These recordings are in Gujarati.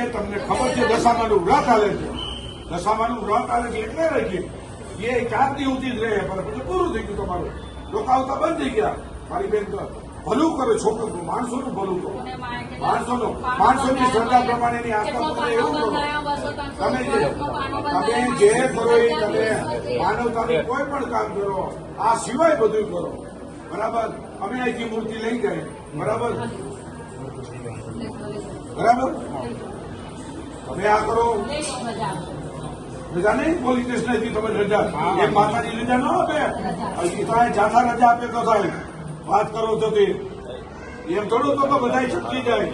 કે તમને ખબર છે, દશામાનું વ્રત હાલે છે. દશામાનું વ્રત હાલે છે એટલે રાખીએ એ ચાર દિવસથી જ રહે પણ પછી પૂરું થઈ ગયું તમારું. લોકો આવતા બંધ થઈ ગયા. મારી બેન ભલું કરે, છોકરો માણસોનું ભલું કરો માણસોનું માણસોની શ્રદ્ધા પ્રમાણેની આસ્થા તમે એવું કરો. તમે જે તમે જે કરો એ તમે માનવતાનું કોઈ પણ કામ કરો, આ સિવાય બધું કરો. બરાબર? અમે અહીંથી મૂર્તિ લઈ જાય. બરાબર? બરાબર? તમે આ કરો. રજા નહીં? પોલીસ સ્ટેશનથી તમે રજા એ માતાની રજા ન આપે? હજી તો જાથા રજા આપે તો થાય વાત કરો છો તે. એમ થોડું તો બધા છટકી જાય.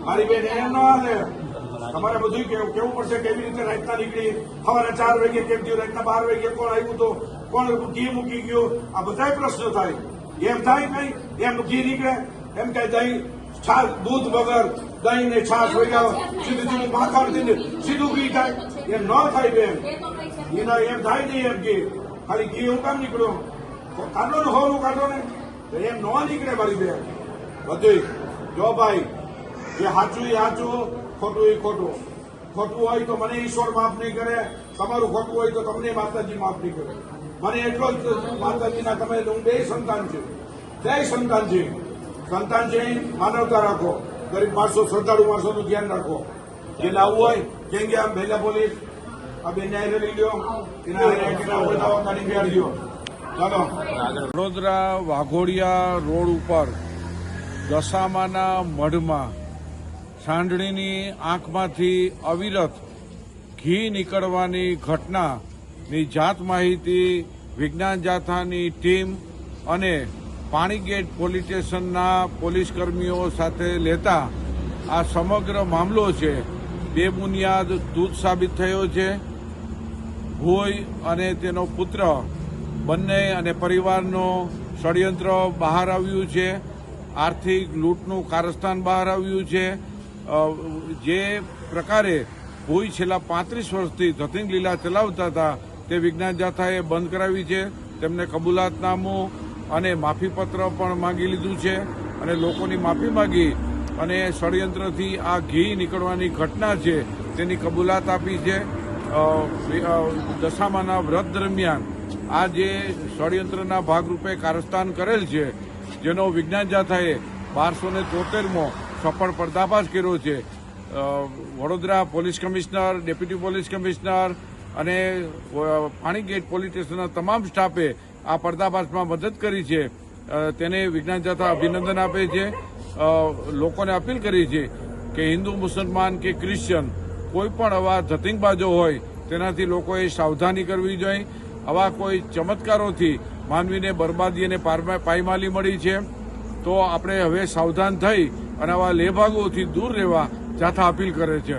મારી બેન એમ ન હાલે. તમારે બધું કેવું કેવું પડશે? કેવી રીતે રાતના નીકળી? સવારે ચાર વાગે કેમ થયું? રાતના બાર વાગે કોણ આવ્યું તો? કોણ ઘી મૂકી ગયું? આ બધાય પ્રશ્નો થાય. એમ થાય કઈ? એમ ઘી નીકળે. એમ કઈ દહીં છાશ દૂધ વગર દહીં ને છાશ વગર સીધું સીધું માખણ સીધું સીધું ઘી થાય એમ ન થાય બેન એના એમ થાય નહીં એમ ઘી ખાલી ઘી હું કામ નીકળ્યો કાઢો ને હોરું કાઢો ને તો એમ ન નીકળે મારી બેન બધું જો ભાઈ જે સાચું એ સાચું ખોટું એ ખોટું ખોટું હોય તો મને ઈશ્વર માફ નહીં કરે તમારું ખોટું હોય તો તમને માતાજી માફ નહીં કરે મને એટલો જ માતાજીના તમે હું બે સંતાન છું બે સંતાન છે સંતાન છે માનવતા રાખો. ગરીબ માણસો, શ્રદ્ધાળુ માણસોનું ધ્યાન રાખો. જે લાવવું હોય, કેમ કે આમ પહેલા પોલીસ આ બે ન્યાય લઈ ગયો ગાડી બેહાડી દો ચાલો. વડોદરા વાઘોડિયા રોડ ઉપર દશામાના મઢમાં સાંડણીની આંખમાંથી અવિરત ઘી નીકળવાની ઘટનાની જાત માહિતી વિજ્ઞાન જાથાની ટીમ અને પાણીગેટ પોલીસ સ્ટેશનના પોલીસ કર્મીઓ સાથે લેતા આ સમગ્ર મામલો છે બેબુનિયાદ દૂધ સાબિત થયો છે. ભોય અને તેનો પુત્ર, બંને અને પરિવારનો ષડયંત્ર બહાર આવ્યું છે. આર્થિક લૂંટનું કારસ્થાન બહાર આવ્યું છે. જે પ્રકારે ભોઈ છેલ્લા પાંત્રીસ વર્ષથી ધતિંગ લીલા ચલાવતા હતા, તે વિજ્ઞાન જાથાએ બંધ કરાવી છે. તેમને કબૂલાતનામું અને માફીપત્ર પણ માંગી લીધું છે અને લોકોની માફી માંગી અને ષડયંત્રથી આ ઘી નીકળવાની ઘટના છે તેની કબૂલાત આપી છે. દશામાના વ્રત દરમિયાન આ જે ષડયંત્રના ભાગરૂપે કારસ્તાન કરેલ છે, જેનો વિજ્ઞાન જાથાએ બારસો ને તોતેરમો સફળ પર્દાફાશ કર્યો છે. Vadodara police commissioner, deputy police commissioner અને પાણી પાણીગેટ પોલીસ સ્ટેશનના તમામ સ્ટાફે આ પર્દાફાશમાં મદદ કરી છે. તેને વિજ્ઞાન જાથા અભિનંદન આપે છે. લોકોને અપીલ કરી છે કે હિન્દુ, મુસલમાન કે ક્રિશ્ચન કોઈ પણ આવા ધતિંગબાજો હોય, તેનાથી લોકોએ સાવધાની કરવી જોઈએ. આવા કોઈ ચમત્કારોથી માનવીને બરબાદી અને પાયમાલી મળી છે. તો આપણે હવે સાવધાન થઈ અને આવા લેભાગોથી દૂર રહેવા જાથા અપીલ કરે છે.